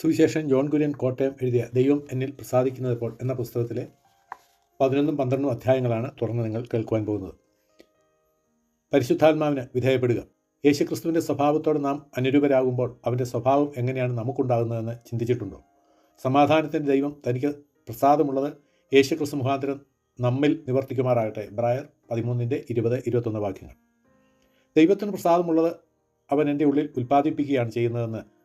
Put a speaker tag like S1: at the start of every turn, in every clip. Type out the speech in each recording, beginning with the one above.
S1: സുവിശേഷൻ John Kurian Kottayam എഴുതിയ ദൈവം എന്നിൽ പ്രസാദിക്കുന്നതിപ്പോൾ എന്ന പുസ്തകത്തിലെ പതിനൊന്നും പന്ത്രണ്ടും അധ്യായങ്ങളാണ് തുറന്ന് നിങ്ങൾ കേൾക്കുവാൻ പോകുന്നത്. പരിശുദ്ധാത്മാവിന് വിധേയപ്പെടുക. യേശുക്രിസ്തുവിന്റെ സ്വഭാവത്തോട് നാം അനുരൂപരാകുമ്പോൾ അവന്റെ സ്വഭാവം എങ്ങനെയാണ് നമുക്കുണ്ടാകുന്നതെന്ന് ചിന്തിച്ചിട്ടുണ്ടോ? സമാധാനത്തിന്റെ ദൈവം തനിക്ക് പ്രസാദമുള്ളത് യേശുക്രിസ്തു മുഖാന്തരം നമ്മിൽ നിവർത്തിക്കുമാറാകട്ടെ. ബ്രായർ പതിമൂന്നിന്റെ ഇരുപത് ഇരുപത്തൊന്ന് വാക്യങ്ങൾ. ദൈവത്തിന് പ്രസാദമുള്ളത് അവൻ എന്റെ ഉള്ളിൽ ഉൽപ്പാദിപ്പിക്കുകയാണ് ചെയ്യുന്നതെന്ന്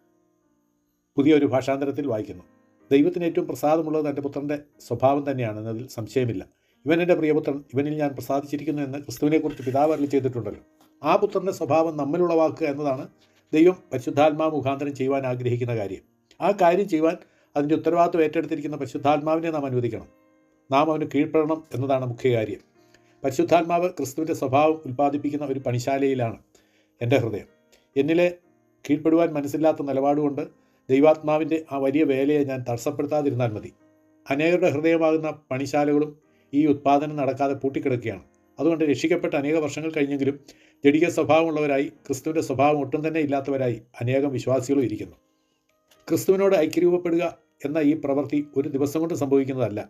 S1: പുതിയൊരു ഭാഷാന്തരത്തിൽ വായിക്കുന്നു. ദൈവത്തിന് ഏറ്റവും പ്രസാദമുള്ളത് തന്റെ പുത്രന്റെ സ്വഭാവം തന്നെയാണ് എന്നതിൽ സംശയമില്ല. ഇവൻ എന്റെ പ്രിയപുത്രൻ ഇവനിൽ ഞാൻ പ്രസാദിച്ചിരിക്കുന്നു എന്ന് ക്രിസ്തുവിനെക്കുറിച്ച് പിതാവ് അരളി ചെയ്തിട്ടുണ്ടല്ലോ. ആ പുത്രന്റെ സ്വഭാവം നമ്മിലുളവാക്കുക എന്നതാണ് ദൈവം പരിശുദ്ധാത്മാ മുഖാന്തരം ചെയ്യുവാൻ ആഗ്രഹിക്കുന്ന കാര്യം. ആ കാര്യം ചെയ്യുവാൻ അതിന്റെ ഉത്തരവാദിത്വം ഏറ്റെടുത്തിരിക്കുന്ന പരിശുദ്ധാത്മാവിനെ നാം അനുവദിക്കണം. നാം അവന് കീഴ്പ്പെടണം എന്നതാണ് മുഖ്യ കാര്യം. പരിശുദ്ധാത്മാവ് ക്രിസ്തുവിന്റെ സ്വഭാവം ഉൽപ്പാദിപ്പിക്കുന്ന ഒരു പണിശാലയിലാണ് എന്റെ ഹൃദയം. എന്നിലെ കീഴ്പ്പെടുവാൻ മനസ്സില്ലാത്ത നിലപാടുകൊണ്ട് ദൈവാത്മാവിന്റെ ആ വലിയ വേലയെ ഞാൻ തടസ്സപ്പെടുത്താതിരുന്നാൽ മതി. അനേകരുടെ ഹൃദയമാകുന്ന പണിശാലകളും ഈ ഉത്പാദനം നടക്കാതെ പൂട്ടിക്കിടക്കുകയാണ്. അതുകൊണ്ട് രക്ഷിക്കപ്പെട്ട അനേക വർഷങ്ങൾ കഴിഞ്ഞെങ്കിലും ജഡിക സ്വഭാവമുള്ളവരായി ക്രിസ്തുവിന്റെ സ്വഭാവം ഒട്ടും തന്നെ ഇല്ലാത്തവരായി അനേകം വിശ്വാസികളും ഇരിക്കുന്നു. ക്രിസ്തുവിനോട് ഐക്യരൂപപ്പെടുക എന്ന ഈ പ്രവൃത്തി ഒരു ദിവസം കൊണ്ട് സംഭവിക്കുന്നതല്ല.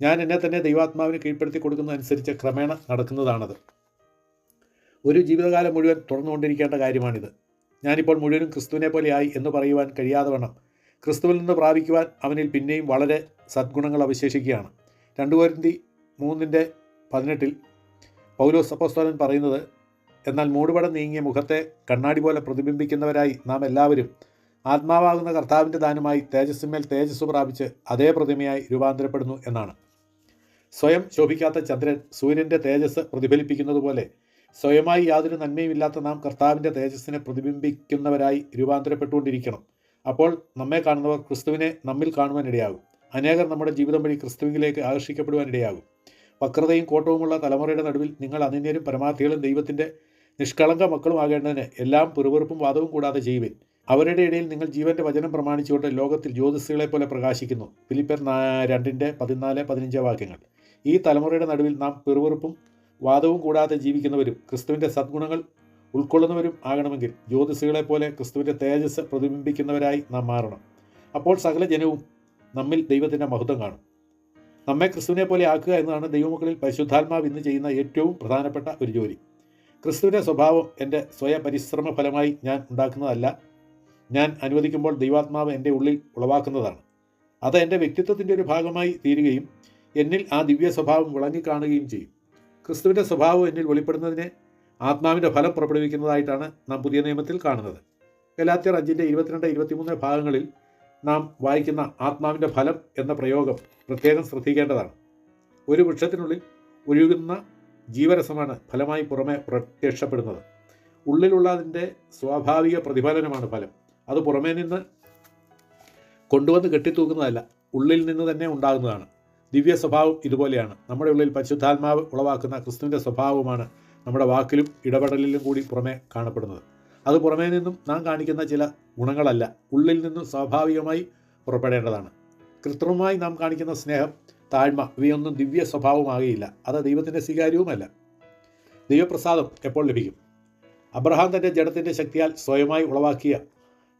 S1: ഞാൻ എന്നെ തന്നെ ദൈവാത്മാവിന് കീഴ്പ്പെടുത്തി കൊടുക്കുന്നതനുസരിച്ച് ക്രമേണ നടക്കുന്നതാണത്. ഒരു ജീവിതകാലം മുഴുവൻ തുറന്നുകൊണ്ടിരിക്കേണ്ട കാര്യമാണിത്. ഞാനിപ്പോൾ മുഴുവനും ക്രിസ്തുവിനെ പോലെയായി എന്ന് പറയുവാൻ കഴിയാതെ വണ്ണം ക്രിസ്തുവിൽ നിന്ന് പ്രാപിക്കുവാൻ അവനിൽ പിന്നെയും വളരെ സദ്ഗുണങ്ങൾ അവശേഷിക്കുകയാണ്. രണ്ടു കോരിന്തി മൂന്നിന്റെ പതിനെട്ടിൽ പൗലോസ് അപ്പോസ്തലൻ പറയുന്നത് എന്നാൽ മൂടുപടം നീങ്ങിയ മുഖത്തെ കണ്ണാടി പോലെ പ്രതിബിംബിക്കുന്നവരായി നാം എല്ലാവരും ആത്മാവാകുന്ന കർത്താവിന്റെ ദാനമായി തേജസ്സിന്മേൽ തേജസ് പ്രാപിച്ച് അതേ പ്രതിമയായി രൂപാന്തരപ്പെടുന്നു എന്നാണ്. സ്വയം ശോഭിക്കാത്ത ചന്ദ്രൻ സൂര്യന്റെ തേജസ് പ്രതിഫലിപ്പിക്കുന്നത് പോലെ സ്വയമായി യാതൊരു നന്മയുമില്ലാത്ത നാം കർത്താവിന്റെ തേജസ്സിനെ പ്രതിബിംബിക്കുന്നവരായി രൂപാന്തരപ്പെട്ടുകൊണ്ടിരിക്കണം. അപ്പോൾ നമ്മെ കാണുന്നവർ ക്രിസ്തുവിനെ നമ്മിൽ കാണുവാനിടയാകും. അനേകർ നമ്മുടെ ജീവിതം വഴി ക്രിസ്തുവിലേക്ക് ആകർഷിക്കപ്പെടുവാനിടയാകും. വക്രതയും കോട്ടവുമുള്ള തലമുറയുടെ നടുവിൽ നിങ്ങൾ അനന്യരും പരമാർത്ഥികളും ദൈവത്തിന്റെ നിഷ്കളങ്ക മക്കളും ആകേണ്ടതിന് എല്ലാം പിറുപിറുപ്പും വാദവും കൂടാതെ ചെയ്യുവിൻ. അവരുടെ ഇടയിൽ നിങ്ങൾ ജീവന്റെ വചനം പ്രമാണിച്ചുകൊണ്ട് ലോകത്തിൽ ജ്യോതിസുകളെ പോലെ പ്രകാശിക്കുന്നു. ഫിലിപ്പർ രണ്ടിന്റെ പതിനാല് പതിനഞ്ച് വാക്യങ്ങൾ. ഈ തലമുറയുടെ നടുവിൽ നാം പിറുപിറുപ്പും വാദവും കൂടാതെ ജീവിക്കുന്നവരും ക്രിസ്തുവിന്റെ സദ്ഗുണങ്ങൾ ഉൾക്കൊള്ളുന്നവരും ആകണമെങ്കിൽ ജ്യോതിസുകളെ പോലെ ക്രിസ്തുവിന്റെ തേജസ് പ്രതിബിംബിക്കുന്നവരായി നാം മാറണം. അപ്പോൾ സകല ജനവും നമ്മിൽ ദൈവത്തിന്റെ മഹത്വം കാണും. നമ്മെ ക്രിസ്തുവിനെ പോലെ ആക്കുക എന്നതാണ് ദൈവമക്കളിൽ പരിശുദ്ധാത്മാവ് ഇന്ന് ചെയ്യുന്ന ഏറ്റവും പ്രധാനപ്പെട്ട ഒരു ജോലി. ക്രിസ്തുവിന്റെ സ്വഭാവം എന്റെ സ്വയ പരിശ്രമ ഫലമായി ഞാൻ ഉണ്ടാക്കുന്നതല്ല. ഞാൻ അനുവദിക്കുമ്പോൾ ദൈവാത്മാവ് എന്റെ ഉള്ളിൽ ഉളവാക്കുന്നതാണ്. അത് എന്റെ വ്യക്തിത്വത്തിന്റെ ഒരു ഭാഗമായി തീരുകയും എന്നിൽ ആ ദിവ്യ സ്വഭാവം വിളങ്ങിക്കാണുകയും ചെയ്യും. ക്രിസ്തുവിന്റെ സ്വഭാവം എന്നിൽ വെളിപ്പെടുന്നതിനെ ആത്മാവിന്റെ ഫലം പുറപ്പെടുവിക്കുന്നതായിട്ടാണ് നാം പുതിയ നിയമത്തിൽ കാണുന്നത്. ഗലാത്യർ അഞ്ചിന്റെ ഇരുപത്തിരണ്ട് ഇരുപത്തിമൂന്ന് ഭാഗങ്ങളിൽ നാം വായിക്കുന്ന ആത്മാവിന്റെ ഫലം എന്ന പ്രയോഗം പ്രത്യേകം ശ്രദ്ധിക്കേണ്ടതാണ്. ഒരു വൃക്ഷത്തിനുള്ളിൽ ഒഴുകുന്ന ജീവരസമാണ് ഫലമായി പുറമെ പ്രത്യക്ഷപ്പെടുന്നത്. ഉള്ളിലുള്ളതിന്റെ സ്വാഭാവിക പ്രതിഫലനമാണ് ഫലം. അത് പുറമേ നിന്ന് കൊണ്ടുവന്ന് കെട്ടിത്തൂക്കുന്നതല്ല ഉള്ളിൽ നിന്ന് തന്നെ ഉണ്ടാകുന്നതാണ്. ദിവ്യ സ്വഭാവം ഇതുപോലെയാണ്. നമ്മുടെ ഉള്ളിൽ പരിശുദ്ധാത്മാവ് ഉളവാക്കുന്ന ക്രിസ്തുവിന്റെ സ്വഭാവമാണ് നമ്മുടെ വാക്കിലും ഇടപെടലിലും കൂടി പുറമേ കാണപ്പെടുന്നത്. അത് പുറമേ നിന്നും നാം കാണിക്കുന്ന ചില ഗുണങ്ങളല്ല ഉള്ളിൽ നിന്നും സ്വാഭാവികമായി പുറപ്പെടേണ്ടതാണ്. കൃത്രിമമായി നാം കാണിക്കുന്ന സ്നേഹം താഴ്മ ഇവയൊന്നും ദിവ്യ സ്വഭാവമാകുകയില്ല. അത് ദൈവത്തിന്റെ സ്വീകാര്യവുമല്ല. ദൈവപ്രസാദം എപ്പോൾ ലഭിക്കും? അബ്രഹാം തന്റെ ജഡത്തിന്റെ ശക്തിയാൽ സ്വയമായി ഉളവാക്കിയ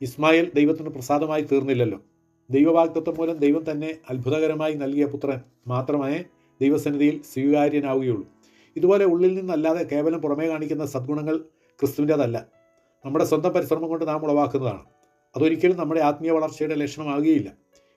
S1: ഇസ്മായിൽ ദൈവത്തിന് പ്രസാദമായി തീർന്നില്ലല്ലോ. ദൈവവാഗ്ദത്വം മൂലം ദൈവം തന്നെ അത്ഭുതകരമായി നൽകിയ പുത്രൻ മാത്രമേ ദൈവസന്നിധിയിൽ സ്വീകാര്യനാവുകയുള്ളൂ. ഇതുപോലെ ഉള്ളിൽ നിന്നല്ലാതെ കേവലം പുറമേ കാണിക്കുന്ന സദ്ഗുണങ്ങൾ ക്രിസ്തുവിന്റെതല്ല. നമ്മുടെ സ്വന്തം പരിശ്രമം കൊണ്ട് നാം ഉളവാക്കുന്നതാണ്. അതൊരിക്കലും നമ്മുടെ ആത്മീയ വളർച്ചയുടെ ലക്ഷണമാകുകയില്ല.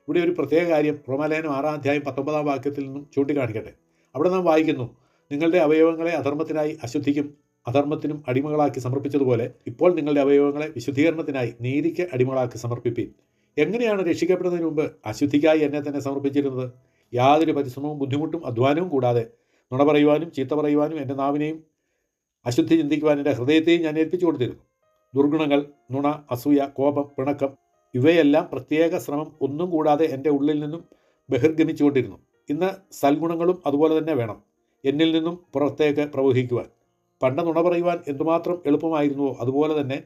S1: ഇവിടെ ഒരു പ്രത്യേക കാര്യം റോമാലയനം ആറാം അധ്യായം പത്തൊമ്പതാം വാക്യത്തിൽ നിന്നും ചൂണ്ടിക്കാണിക്കട്ടെ. അവിടെ നാം വായിക്കുന്നു നിങ്ങളുടെ അവയവങ്ങളെ അധർമ്മത്തിനായി അശുദ്ധിക്കും അധർമ്മത്തിനും അടിമകളാക്കി സമർപ്പിച്ചതുപോലെ ഇപ്പോൾ നിങ്ങളുടെ അവയവങ്ങളെ വിശുദ്ധീകരണത്തിനായി നീതിക്ക് അടിമകളാക്കി സമർപ്പിപ്പീൻ. എങ്ങനെയാണ് രക്ഷിക്കപ്പെടുന്നതിന് മുമ്പ് അശുദ്ധിക്കായി എന്നെ തന്നെ സമർപ്പിച്ചിരുന്നത്? യാതൊരു പരിശ്രമവും ബുദ്ധിമുട്ടും അധ്വാനവും കൂടാതെ നുണ പറയുവാനും ചീത്ത പറയുവാനും എന്റെ നാവിനെയും അശുദ്ധി ചിന്തിക്കുവാൻ എന്റെ ഹൃദയത്തെയും ഞാൻ ഏൽപ്പിച്ചു കൊടുത്തിരുന്നു. ദുർഗുണങ്ങൾ നുണ അസൂയ കോപം പിണക്കം ഇവയെല്ലാം പ്രത്യേക ശ്രമം ഒന്നും കൂടാതെ എന്റെ ഉള്ളിൽ നിന്നും ബഹിർഗമിച്ചുകൊണ്ടിരുന്നു ഇന്ന് സൽഗുണങ്ങളും അതുപോലെ തന്നെ വേണം എന്നിൽ നിന്നും പുറത്തേക്ക് പ്രവഹിക്കുവാൻ. പണ്ട് നുണ പറയുവാൻ എന്തുമാത്രം എളുപ്പമായിരുന്നുവോ അതുപോലെ തന്നെ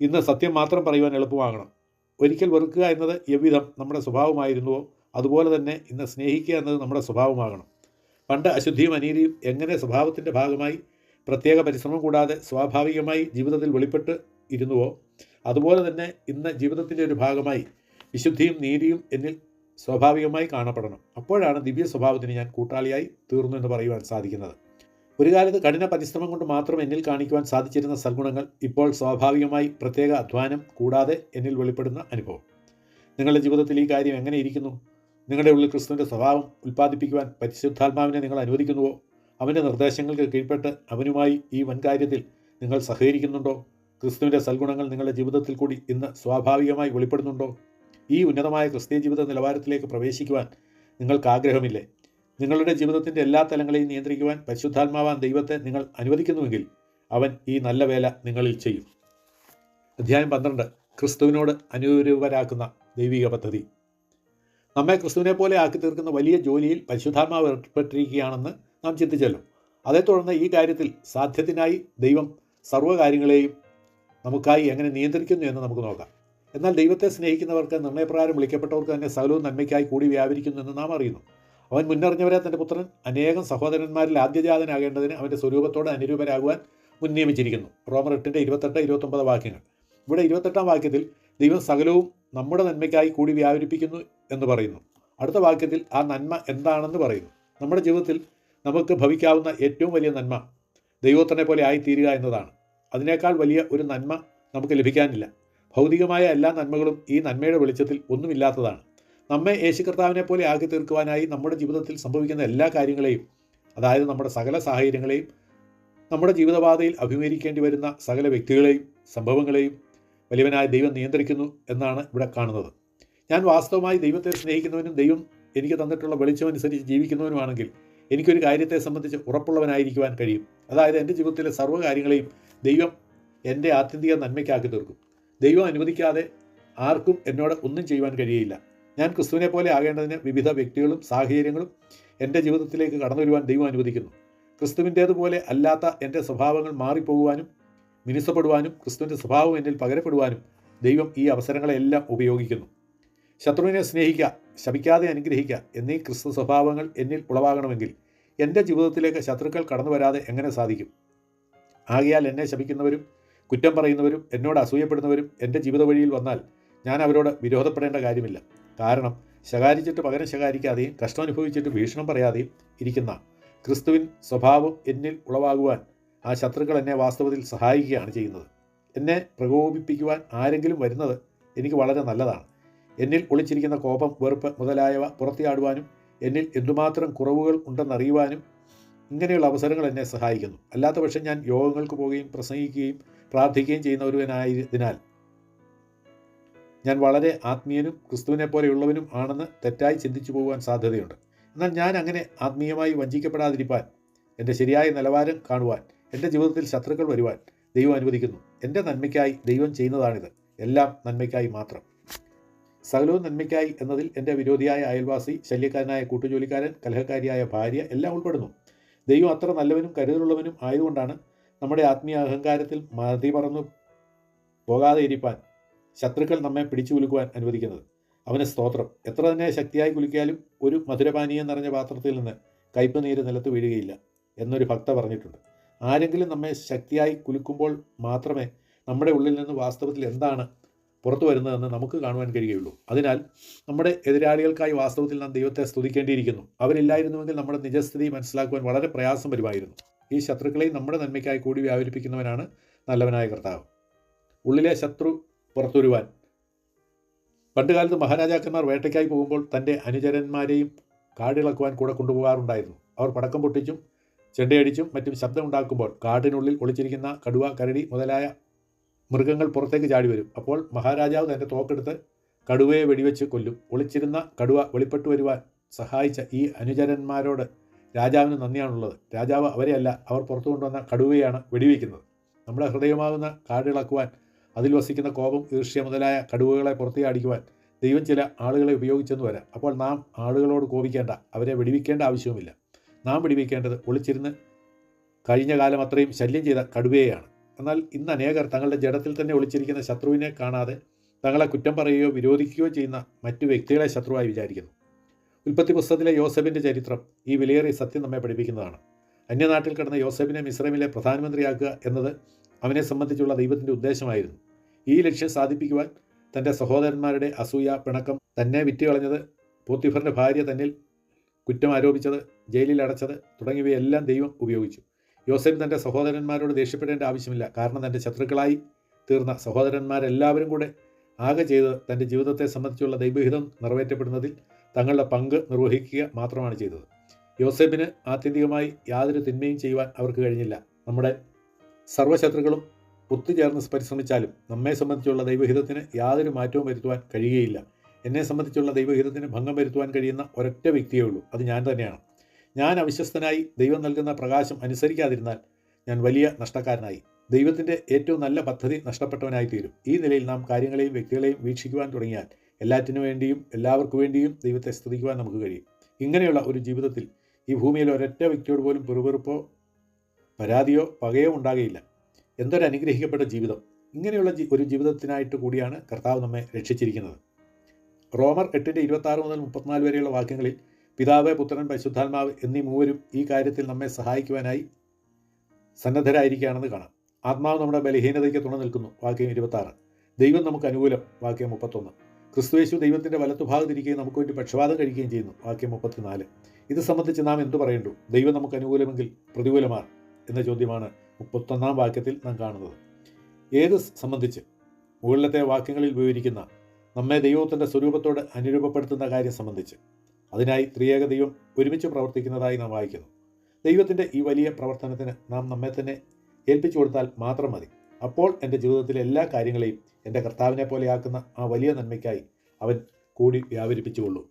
S1: ഇന്ന് സത്യം മാത്രം പറയുവാൻ എളുപ്പമാകണം. ഒരിക്കൽ വെറുക്കുക എന്നത് എവിധം നമ്മുടെ സ്വഭാവമായിരുന്നുവോ അതുപോലെ തന്നെ ഇന്ന് സ്നേഹിക്കുക എന്നത് നമ്മുടെ സ്വഭാവമാകണം. പണ്ട് അശുദ്ധിയും അനീതിയും എങ്ങനെ സ്വഭാവത്തിന്റെ ഭാഗമായി പ്രത്യേക പരിശ്രമം കൂടാതെ സ്വാഭാവികമായി ജീവിതത്തിൽ വെളിപ്പെട്ട് ഇരുന്നുവോ അതുപോലെ തന്നെ ഇന്ന് ജീവിതത്തിന്റെ ഒരു ഭാഗമായി വിശുദ്ധിയും നീതിയും എന്നിൽ സ്വാഭാവികമായി കാണപ്പെടണം. അപ്പോഴാണ് ദിവ്യ സ്വഭാവത്തിന് ഞാൻ കൂട്ടാളിയായി തീർന്നു എന്ന് പറയുവാൻ സാധിക്കുന്നത്. ഒരു കാലത്ത് കഠിന പരിശ്രമം കൊണ്ട് മാത്രം എന്നിൽ കാണിക്കുവാൻ സാധിച്ചിരുന്ന സൽഗുണങ്ങൾ ഇപ്പോൾ സ്വാഭാവികമായി പ്രത്യേക അധ്വാനം കൂടാതെ എന്നിൽ വെളിപ്പെടുന്ന അനുഭവം. നിങ്ങളുടെ ജീവിതത്തിൽ ഈ കാര്യം എങ്ങനെ ഇരിക്കുന്നു? നിങ്ങളുടെ ഉള്ളിൽ ക്രിസ്തുവിന്റെ സ്വഭാവം ഉൽപ്പാദിപ്പിക്കുവാൻ പരിശുദ്ധാത്മാവിനെ നിങ്ങൾ അനുവദിക്കുന്നുവോ? അവന്റെ നിർദ്ദേശങ്ങൾക്ക് കീഴ്പ്പെട്ട് അവനുമായി ഈ വൻകാര്യത്തിൽ നിങ്ങൾ സഹകരിക്കുന്നുണ്ടോ? ക്രിസ്തുവിന്റെ സൽഗുണങ്ങൾ നിങ്ങളുടെ ജീവിതത്തിൽ കൂടി ഇന്ന് സ്വാഭാവികമായി വെളിപ്പെടുന്നുണ്ടോ? ഈ ഉന്നതമായ ക്രിസ്തീയ ജീവിത നിലവാരത്തിലേക്ക് പ്രവേശിക്കുവാൻ നിങ്ങൾക്ക് ആഗ്രഹമില്ലേ നിങ്ങളുടെ ജീവിതത്തിന്റെ എല്ലാ തലങ്ങളെയും നിയന്ത്രിക്കുവാൻ പരിശുദ്ധാത്മാവാൻ ദൈവത്തെ നിങ്ങൾ അനുവദിക്കുന്നുവെങ്കിൽ അവൻ ഈ നല്ല വേല നിങ്ങളിൽ ചെയ്യും. അധ്യായം പന്ത്രണ്ട്. ക്രിസ്തുവിനോട് അനുരൂപരാക്കുന്ന ദൈവിക പദ്ധതി. നമ്മെ ക്രിസ്തുവിനെ പോലെ ആക്കി തീർക്കുന്ന വലിയ ജോലിയിൽ പരിശുദ്ധാത്മാവ് ഏർപ്പെട്ടിരിക്കുകയാണെന്ന് നാം ചിന്തിച്ചല്ലോ. അതേ തുടർന്ന് ഈ കാര്യത്തിൽ സാധ്യത്തിനായി ദൈവം സർവകാര്യങ്ങളെയും നമുക്കായി എങ്ങനെ നിയന്ത്രിക്കുന്നു എന്ന് നമുക്ക് നോക്കാം. എന്നാൽ ദൈവത്തെ സ്നേഹിക്കുന്നവർക്ക് നിർണയപ്രകാരം വിളിക്കപ്പെട്ടവർക്ക് തന്നെ സകലവും നന്മയ്ക്കായി കൂടി വ്യാപരിക്കുന്നു എന്ന് നാം അറിയുന്നു. അവൻ മുന്നറിഞ്ഞവരെ തന്റെ പുത്രൻ അനേകം സഹോദരന്മാരിൽ ആദ്യജാതനാകേണ്ടതിന് അവന്റെ സ്വരൂപത്തോട് അനുരൂപരാകുവാൻ മുൻ നിയമിച്ചിരിക്കുന്നു റോമർ എട്ടിന്റെ ഇരുപത്തെട്ട് ഇരുപത്തൊമ്പത് വാക്യങ്ങൾ. ഇവിടെ ഇരുപത്തെട്ടാം വാക്യത്തിൽ ദൈവം സകലവും നമ്മുടെ നന്മയ്ക്കായി കൂടി വ്യാപരിപ്പിക്കുന്നു എന്ന് പറയുന്നു. അടുത്ത വാക്യത്തിൽ ആ നന്മ എന്താണെന്ന് പറയുന്നു. നമ്മുടെ ജീവിതത്തിൽ നമുക്ക് ഭവിക്കാവുന്ന ഏറ്റവും വലിയ നന്മ ദൈവത്തിനെ പോലെ ആയിത്തീരുക എന്നതാണ്. അതിനേക്കാൾ വലിയ ഒരു നന്മ നമുക്ക് ലഭിക്കാനില്ല. ഭൗതികമായ എല്ലാ നന്മകളും ഈ നന്മയുടെ വെളിച്ചത്തിൽ ഒന്നുമില്ലാത്തതാണ്. നമ്മെ യേശു കർത്താവിനെ പോലെ ആക്കി തീർക്കുവാനായി നമ്മുടെ ജീവിതത്തിൽ സംഭവിക്കുന്ന എല്ലാ കാര്യങ്ങളെയും അതായത് നമ്മുടെ സകല സാഹചര്യങ്ങളെയും നമ്മുടെ ജീവിതപാതയിൽ അഭിമുഖീകരിക്കേണ്ടി വരുന്ന സകല വ്യക്തികളെയും സംഭവങ്ങളെയും വലിയവനായ ദൈവം നിയന്ത്രിക്കുന്നു എന്നാണ് ഇവിടെ കാണുന്നത്. ഞാൻ വാസ്തവമായി ദൈവത്തെ സ്നേഹിക്കുന്നവനും ദൈവം എനിക്ക് തന്നിട്ടുള്ള വെളിച്ചമനുസരിച്ച് ജീവിക്കുന്നവനുമാണെങ്കിൽ എനിക്കൊരു കാര്യത്തെ സംബന്ധിച്ച് ഉറപ്പുള്ളവനായിരിക്കുവാൻ കഴിയും. അതായത് എന്റെ ജീവിതത്തിലെ സർവ കാര്യങ്ങളെയും ദൈവം എന്റെ ആത്യന്തിക നന്മയ്ക്കാക്കി തീർക്കും. ദൈവം അനുവദിക്കാതെ ആർക്കും എന്നോട് ഒന്നും ചെയ്യുവാൻ കഴിയില്ല. ഞാൻ ക്രിസ്തുവിനെ പോലെ ആകേണ്ടതിന് വിവിധ വ്യക്തികളും സാഹചര്യങ്ങളും എന്റെ ജീവിതത്തിലേക്ക് കടന്നു വരുവാൻ ദൈവം അനുവദിക്കുന്നു. ക്രിസ്തുവിന്റേതുപോലെ അല്ലാത്ത എന്റെ സ്വഭാവങ്ങൾ മാറിപ്പോകുവാനും മിനുസപ്പെടുവാനും ക്രിസ്തുവിന്റെ സ്വഭാവം എന്നിൽ പകരപ്പെടുവാനും ദൈവം ഈ അവസരങ്ങളെല്ലാം ഉപയോഗിക്കുന്നു. ശത്രുവിനെ സ്നേഹിക്കുക ശപിക്കാതെ അനുഗ്രഹിക്കുക എന്നീ ക്രിസ്തു സ്വഭാവങ്ങൾ എന്നിൽ ഉളവാകണമെങ്കിൽ എന്റെ ജീവിതത്തിലേക്ക് ശത്രുക്കൾ കടന്നു വരാതെ എങ്ങനെ സാധിക്കും? ആകയാൽ എന്നെ ശപിക്കുന്നവരും കുറ്റം പറയുന്നവരും എന്നോട് അസൂയപ്പെടുന്നവരും എന്റെ ജീവിത വഴിയിൽ വന്നാൽ ഞാൻ അവരോട് വിരോധപ്പെടേണ്ട കാര്യമില്ല. കാരണം ശകാരിച്ചിട്ട് പകരം ശകാരിക്കാതെയും കഷ്ടം അനുഭവിച്ചിട്ട് ഭീഷണം പറയാതെയും ഇരിക്കുന്ന ക്രിസ്തുവിൻ സ്വഭാവം എന്നിൽ ഉളവാകുവാൻ ആ ശത്രുക്കൾ എന്നെ വാസ്തവത്തിൽ സഹായിക്കുകയാണ് ചെയ്യുന്നത്. എന്നെ പ്രകോപിപ്പിക്കുവാൻ ആരെങ്കിലും വരുന്നത് എനിക്ക് വളരെ നല്ലതാണ്. എന്നിൽ ഒളിച്ചിരിക്കുന്ന കോപം വെറുപ്പ് മുതലായവ പുറത്തിയാടുവാനും എന്നിൽ എന്തുമാത്രം കുറവുകൾ ഉണ്ടെന്നറിയുവാനും ഇങ്ങനെയുള്ള അവസരങ്ങൾ എന്നെ സഹായിക്കുന്നു. അല്ലാത്ത പക്ഷം ഞാൻ യോഗങ്ങൾക്ക് പോവുകയും പ്രസംഗിക്കുകയും പ്രാർത്ഥിക്കുകയും ചെയ്യുന്ന ഒരുവനായതിനാൽ ഞാൻ വളരെ ആത്മീയനും ക്രിസ്തുവിനെ പോലെയുള്ളവനും ആണെന്ന് തെറ്റായി ചിന്തിച്ചു പോകുവാൻ സാധ്യതയുണ്ട്. എന്നാൽ ഞാൻ അങ്ങനെ ആത്മീയമായി വഞ്ചിക്കപ്പെടാതിരിക്കാൻ എന്റെ ശരിയായ നിലവാരം കാണുവാൻ എന്റെ ജീവിതത്തിൽ ശത്രുക്കൾ വരുവാൻ ദൈവം അനുവദിക്കുന്നു. എന്റെ നന്മയ്ക്കായി ദൈവം ചെയ്യുന്നതാണിത്. എല്ലാം നന്മയ്ക്കായി മാത്രം. സകലവും നന്മയ്ക്കായി എന്നതിൽ എന്റെ വിരോധിയായ അയൽവാസി ശല്യക്കാരനായ കൂട്ടുജോലിക്കാരൻ കലഹക്കാരിയായ ഭാര്യ എല്ലാം ഉൾപ്പെടുന്നു. ദൈവം അത്ര നല്ലവനും കരുതലുള്ളവനും ആയതുകൊണ്ടാണ് നമ്മുടെ ആത്മീയ അഹങ്കാരത്തിൽ മതി പറന്നു പോകാതെ ഇരിപ്പാൻ ശത്രുക്കൾ നമ്മെ പിടിച്ചു കുലുക്കുവാൻ അനുവദിക്കുന്നത്. അവന് സ്തോത്രം. എത്ര തന്നെ ശക്തിയായി കുലുക്കിയാലും ഒരു മധുരപാനീയം നിറഞ്ഞ പാത്രത്തിൽ നിന്ന് കയ്പ് നീര് നിലത്ത് വീഴുകയില്ല എന്നൊരു ഭക്ത പറഞ്ഞിട്ടുണ്ട്. ആരെങ്കിലും നമ്മെ ശക്തിയായി കുലുക്കുമ്പോൾ മാത്രമേ നമ്മുടെ ഉള്ളിൽ നിന്ന് വാസ്തവത്തിൽ എന്താണ് പുറത്തു വരുന്നതെന്ന് നമുക്ക് കാണുവാൻ കഴിയുകയുള്ളൂ. അതിനാൽ നമ്മുടെ എതിരാളികൾക്കായി വാസ്തവത്തിൽ നാം ദൈവത്തെ സ്തുതിക്കേണ്ടിയിരിക്കുന്നു. അവരില്ലായിരുന്നുവെങ്കിൽ നമ്മുടെ നിജസ്ഥിതി മനസ്സിലാക്കുവാൻ വളരെ പ്രയാസം വരുമായിരുന്നു. ഈ ശത്രുക്കളെയും നമ്മുടെ നന്മയ്ക്കായി കൂടി വ്യാപരിപ്പിക്കുന്നവനാണ് നല്ലവനായ കർത്താവ്. ഉള്ളിലെ ശത്രു പുറത്തുവരുവാൻ. പണ്ടുകാലത്ത് മഹാരാജാക്കന്മാർ വേട്ടയ്ക്കായി പോകുമ്പോൾ തന്റെ അനുചരന്മാരെയും കാടിളക്കുവാൻ കൂടെ കൊണ്ടുപോകാറുണ്ടായിരുന്നു. അവർ പടക്കം പൊട്ടിച്ചും ചെണ്ടയടിച്ചും മറ്റും ശബ്ദമുണ്ടാക്കുമ്പോൾ കാടിനുള്ളിൽ ഒളിച്ചിരിക്കുന്ന കടുവ കരടി മുതലായ മൃഗങ്ങൾ പുറത്തേക്ക് ചാടി വരും അപ്പോൾ മഹാരാജാവ് തന്റെ തോക്കെടുത്ത് കടുവയെ വെടിവെച്ച് കൊല്ലും. ഒളിച്ചിരുന്ന കടുവ വെളിപ്പെട്ടു വരുവാൻ സഹായിച്ച ഈ അനുചരന്മാരോട് രാജാവിന് നന്ദിയാണുള്ളത്. രാജാവ് അവരെയല്ല അവർ പുറത്തു കൊണ്ടുവന്ന കടുവയാണ് വെടിവെക്കുന്നത്. നമ്മുടെ ഹൃദയമാകുന്ന കാടിളക്കുവാൻ അതിൽ വസിക്കുന്ന കോപം ഈർഷ്യ മുതലായ കടുവകളെ പുറത്തേക്ക് ദൈവം ചില ആളുകളെ ഉപയോഗിച്ചെന്ന് വരാം. അപ്പോൾ നാം ആളുകളോട് കോപിക്കേണ്ട അവരെ വെടിവിക്കേണ്ട ആവശ്യവുമില്ല. നാം വെടിവിക്കേണ്ടത് ഒളിച്ചിരുന്ന് കഴിഞ്ഞ കാലം അത്രയും ശല്യം ചെയ്ത കടുവയെയാണ്. എന്നാൽ ഇന്ന് അനേകർ തങ്ങളുടെ ജഡത്തിൽ തന്നെ ഒളിച്ചിരിക്കുന്ന ശത്രുവിനെ കാണാതെ തങ്ങളെ കുറ്റം പറയുകയോ വിരോധിക്കുകയോ ചെയ്യുന്ന മറ്റു വ്യക്തികളെ ശത്രുവായി വിചാരിക്കുന്നു. ഉൽപ്പത്തി പുസ്തകത്തിലെ യോസഫിന്റെ ചരിത്രം ഈ വിലയേറിയ സത്യം നമ്മെ പഠിപ്പിക്കുന്നതാണ്. അന്യനാട്ടിൽ കിടന്ന യോസഫിനെ മിശ്രമിലെ പ്രധാനമന്ത്രിയാക്കുക എന്നത് അവനെ സംബന്ധിച്ചുള്ള ദൈവത്തിന്റെ ഉദ്ദേശമായിരുന്നു. ഈ ലക്ഷ്യം സാധിപ്പിക്കുവാൻ തന്റെ സഹോദരന്മാരുടെ അസൂയ പിണക്കം തന്നെ വിറ്റുകളഞ്ഞത് പോത്തിഫറിന്റെ ഭാര്യ തന്നിൽ കുറ്റം ആരോപിച്ചത് ജയിലിൽ അടച്ചത് തുടങ്ങിയവയെല്ലാം ദൈവം ഉപയോഗിച്ചു. യോസഫ് തന്റെ സഹോദരന്മാരോട് ദേഷ്യപ്പെടേണ്ട ആവശ്യമില്ല. കാരണം തന്റെ ശത്രുക്കളായി തീർന്ന സഹോദരന്മാരെല്ലാവരും കൂടെ ആകെ ചെയ്ത് തന്റെ ജീവിതത്തെ സംബന്ധിച്ചുള്ള ദൈവഹിതം നിറവേറ്റപ്പെടുന്നതിൽ തങ്ങളുടെ പങ്ക് നിർവഹിക്കുക മാത്രമാണ് ചെയ്തത്. യോസഫിന് ആത്യന്തികമായി യാതൊരു തിന്മയും ചെയ്യുവാൻ അവർക്ക് കഴിഞ്ഞില്ല. നമ്മുടെ സർവശത്രുക്കളും ഒത്തുചേർന്ന് പരിശ്രമിച്ചാലും നമ്മെ സംബന്ധിച്ചുള്ള ദൈവഹിതത്തിന് യാതൊരു മാറ്റവും വരുത്തുവാൻ കഴിയുകയില്ല. എന്നെ സംബന്ധിച്ചുള്ള ദൈവഹിതത്തിന് ഭംഗം വരുത്തുവാൻ കഴിയുന്ന ഒരൊറ്റ വ്യക്തിയേ ഉള്ളൂ. അത് ഞാൻ തന്നെയാണ്. ഞാൻ അവിശ്വസ്തനായി ദൈവം നൽകുന്ന പ്രകാശം അനുസരിക്കാതിരുന്നാൽ ഞാൻ വലിയ നഷ്ടക്കാരനായി. ദൈവത്തിന്റെ ഏറ്റവും നല്ല പദ്ധതി നഷ്ടപ്പെട്ടവനായി തീരും ഈ നിലയിൽ നാം കാര്യങ്ങളെയും വ്യക്തികളെയും വീക്ഷിക്കുവാൻ തുടങ്ങിയാൽ എല്ലാറ്റിനു വേണ്ടിയും എല്ലാവർക്കു വേണ്ടിയും ദൈവത്തെ സ്തുതിക്കുവാൻ നമുക്ക് കഴിയും. ഇങ്ങനെയുള്ള ഒരു ജീവിതത്തിൽ ഈ ഭൂമിയിൽ ഒരൊറ്റ വ്യക്തിയോട് പോലും പിറുപിറുപ്പോ പരാതിയോ പകയോ ഉണ്ടാകുകയില്ല എന്തൊരു അനുഗ്രഹിക്കപ്പെട്ട ജീവിതം. ഇങ്ങനെയുള്ള ഒരു ജീവിതത്തിനായിട്ട് കൂടിയാണ് കർത്താവ് നമ്മെ രക്ഷിച്ചിരിക്കുന്നത്. റോമർ എട്ടിന്റെ ഇരുപത്താറ് മുതൽ മുപ്പത്തിനാല് വരെയുള്ള വാക്യങ്ങളിൽ പിതാവ് പുത്രൻ പരിശുദ്ധാത്മാവ് എന്നീ മൂവരും ഈ കാര്യത്തിൽ നമ്മെ സഹായിക്കുവാനായി സന്നദ്ധരായിരിക്കുകയാണെന്ന് കാണാം. ആത്മാവ് നമ്മുടെ ബലഹീനതയ്ക്ക് തുണ നിൽക്കുന്നു. വാക്യം ഇരുപത്താറ്. ദൈവം നമുക്ക് അനുകൂലം. വാക്യം മുപ്പത്തൊന്ന്. ക്രിസ്തുവേശു ദൈവത്തിന്റെ വലത്തുഭാഗത്തിരിക്കുകയും നമുക്ക് വേണ്ടി പക്ഷപാതം കഴിക്കുകയും ചെയ്യുന്നു. വാക്യം മുപ്പത്തിനാല്. ഇത് സംബന്ധിച്ച് നാം എന്തു പറയേണ്ടു? ദൈവം നമുക്ക് അനുകൂലമെങ്കിൽ പ്രതികൂലമാർ എന്ന ചോദ്യമാണ് മുപ്പത്തൊന്നാം വാക്യത്തിൽ നാം കാണുന്നത്. ഏത് സംബന്ധിച്ച് മുകളിലത്തെ വാക്യങ്ങളിൽ ഉപയോഗിക്കുന്ന നമ്മെ ദൈവത്തിന്റെ സ്വരൂപത്തോട് അനുരൂപപ്പെടുത്തുന്ന കാര്യം സംബന്ധിച്ച് അതിനായി ത്രിയേക ദൈവം ഒരുമിച്ച് പ്രവർത്തിക്കുന്നതായി നാം വായിക്കുന്നു. ദൈവത്തിന്റെ ഈ വലിയ പ്രവർത്തനത്തിന് നാം നമ്മെ തന്നെ ഏൽപ്പിച്ചു കൊടുത്താൽ മാത്രം മതി. അപ്പോൾ എന്റെ ജീവിതത്തിലെ എല്ലാ കാര്യങ്ങളെയും എന്റെ കർത്താവിനെ പോലെയാക്കുന്ന ആ വലിയ നന്മയ്ക്കായി അവൻ കൂടി വ്യാപരിപ്പിച്ചുകൊള്ളൂ.